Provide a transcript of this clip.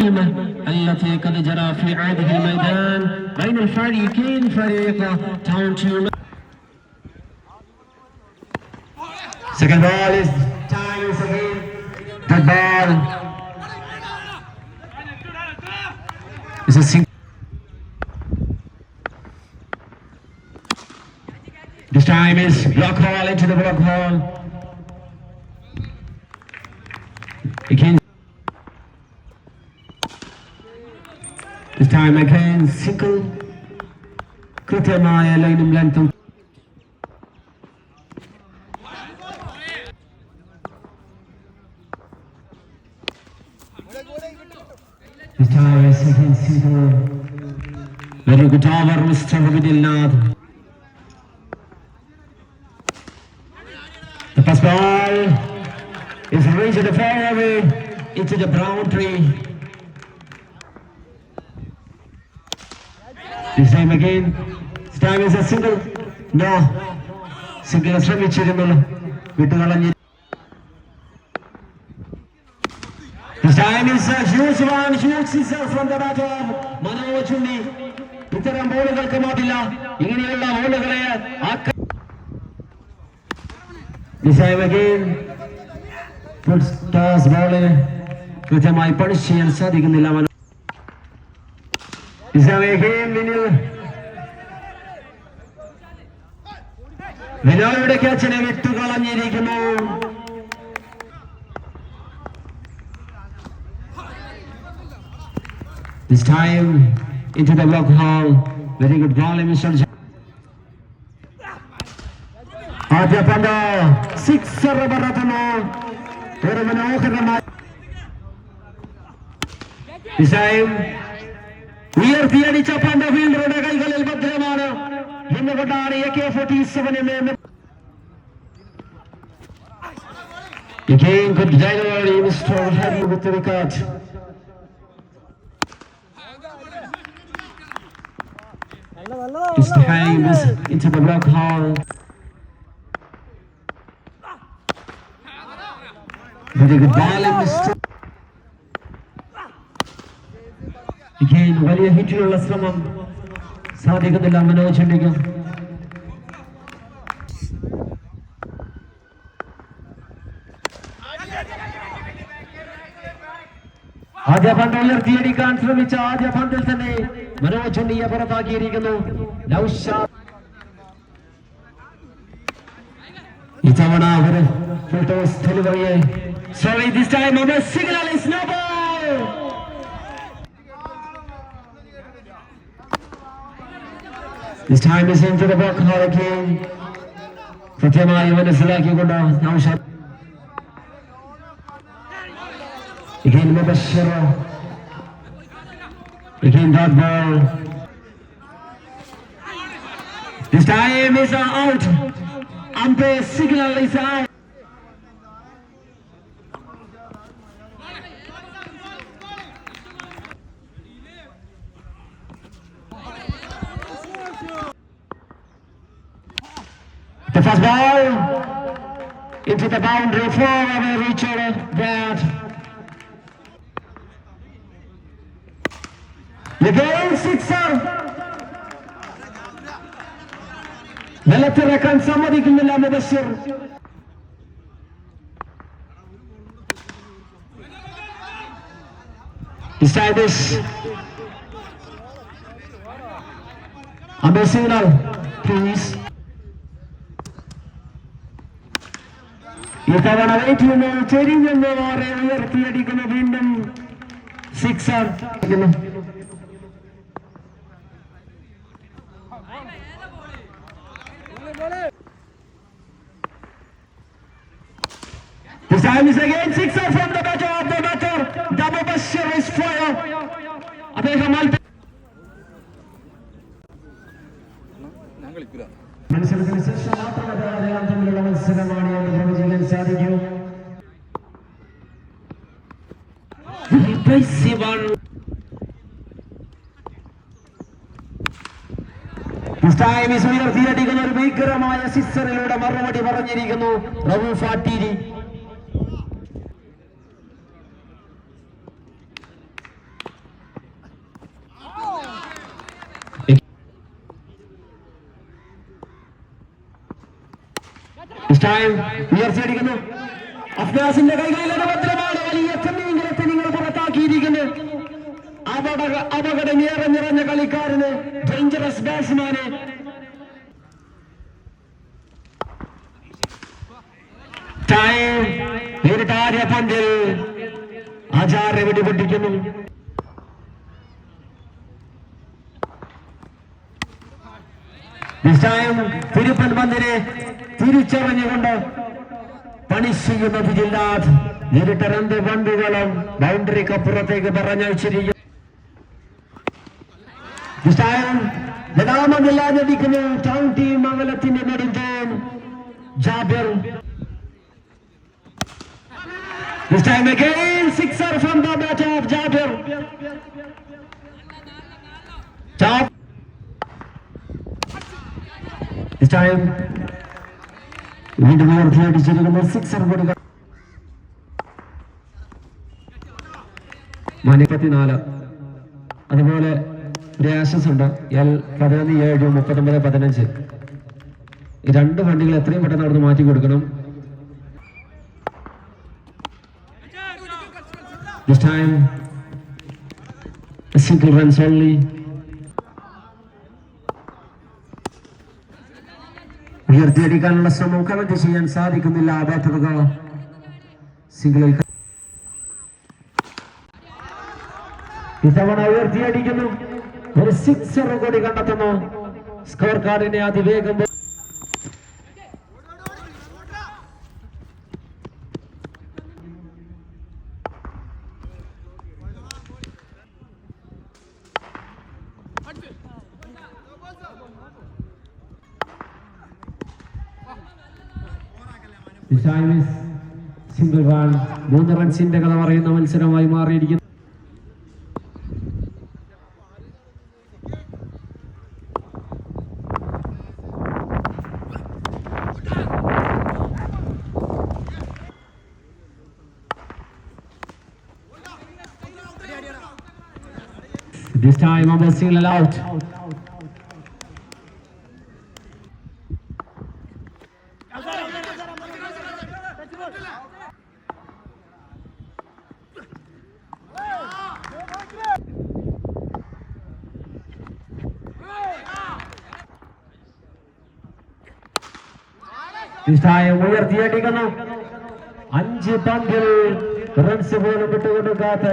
التي قد جرى في هذه الميدان بين الفريقين فريق تاون تيوم Second ball is time is again. That ball is a sing. This time is block hole into the block hole. Again. This time again single. കൃത്യമായ ലൈനും ലെങ്തും This time is again single. Very good over, Mr. Rabidilnath. The first ball is reached the far away into the brown This again. This time is a single. No. Single ശ്രമിച്ചിരുന്നുള്ളൂ വിട്ടുകളഞ്ഞി This time is a huge one, huge scissor from the batter. Manoj ചുണ്ണി ഇത്തരം ബോളുകൾക്ക് മാറ്റില്ല ഇങ്ങനെയുള്ള ബോളുകളെ This time again, full toss ball കൃത്യമായി പണിച്ച് ചെയ്യാൻ സാധിക്കുന്നില്ല വിനോയുടെ ക്യാച്ചിനെ വിട്ടുകളഞ്ഞിരിക്കുന്നു This time into the block hole. Very good ball, Mr. J- ആദ്യ പന്ത് sixer പറത്തുന്നു ഒരു മനോഹരമായ This time ഉയർത്തിയടിച്ച പന്ത് ഫീൽഡറുടെ കൈകളിൽ ഭദ്രമാണ് എന്നുകൊണ്ടാണ് എ കെ ഫോർട്ടി സെവൻ എന്ന് Again, good delivery, Mr. Harry with the wicket. This time is into the block hole. Very good ball, Mr. Again, വലിയ ഹിറ്റിലുള്ള ശ്രമം. സാധിക്കുന്നില്ല മനോജ് ചണ്ഡിക്കും ആദ്യ പന്ത് ഉയർത്തിയടിക്കാൻ ശ്രമിച്ച ആദ്യ പന്തിൽ തന്നെ മനോജ് ചുണ്ണിയെ പുറത്താക്കിയിരിക്കുന്നു. ഇത്തവണ അവർ full this time sorry this signal is no signal this time is into the block hole again കൃത്യമായി മനസ്സിലാക്കിക്കൊണ്ട് Naushad Again, Mubashir. Again, that ball. This time is out. Umpire signal is out. The first ball into the boundary for our Richard Brad. Again sixer. നിലത്തിറക്കാൻ സമ്മതിക്കുന്നില്ല Mubashir Stylish. Amber signal, please. ഇത്തവണ wait ചെയ്യുന്നു ചെരിഞ്ഞെന്ന് മാറി ഉയർത്തിയടിക്കുന്നു വീണ്ടും sixer This time is again sixer from the batter of the batter. Double is fire. അദ്ദേഹം ഒരു ഭീകരമായ സിസ്റ്ററിലൂടെ മറുപടി പറഞ്ഞിരിക്കുന്നു. റവൂഫ ടീരി ഉയർച്ചയടിക്കുന്നു അഫ്ഗാസിന്റെ കൈകളിലെ വലിയ അപകട അപകടമേറെ നിറഞ്ഞ കളിക്കാരന് ഡേഞ്ചറസ് ബാറ്റ്സ്മാന് ഒരു നേരിട്ടാര്യ പന്തിൽ ആചാര്യ വെടിപൊട്ടിക്കുന്നു. Time തിരുപ്പൻ പന്തിനെ തിരിച്ചറിഞ്ഞുകൊണ്ട് പണി ചെയ്യുന്നത് ജില്ലാ നേരിട്ട രണ്ട് പന്തുകളും ബൗണ്ടറിക്കപ്പുറത്തേക്ക് പറഞ്ഞയച്ചിരിക്കുന്നു. ജനാമമില്ലാതിരിക്കുന്നു ടൗൺ ടീം മംഗലത്തിന്റെ നെടുന്തോൻ Jabir This time again sixer from the bat of Jabir. Top. This time വീണ്ടും ഉയർത്തിയടിച്ചിരിക്കുന്ന സിക്സർ കൊടുക്കുക മുപ്പത്തിനാല് അതുപോലെ ആശസ് ഉണ്ട്. എൽ പതിനൊന്ന് ഏഴ് മുപ്പത്തൊമ്പത് പതിനഞ്ച്. ഈ രണ്ട് വണ്ടികൾ എത്രയും പെട്ടെന്ന് അവിടുന്ന് മാറ്റി കൊടുക്കണം. This time, a single runs only. ഉയർത്തിയടിക്കാനുള്ള ശ്രമം കമന്റ് ചെയ്യാൻ സാധിക്കുന്നില്ല. ആ ബാറ്ററുകൾ സിംഗിളിൽ ഇത്തവണ ഉയർത്തിയടിക്കുന്നു. ഒരു സിക്സർ കൂടി കണ്ടെത്തുന്നു. സ്കോർ കാർഡിനെ അതിവേഗം സിംഗിൾ റൺ മൂന്ന് റൺസിന്റെ കഥ പറയുന്ന മത്സരമായി മാറിയിരിക്കുന്നു. This time Amber single out. This time ഉയർത്തിയടിക്കുന്നു അഞ്ച് പന്തിൽ റൺസ് പോലും വിട്ടുകൊടുക്കാത്ത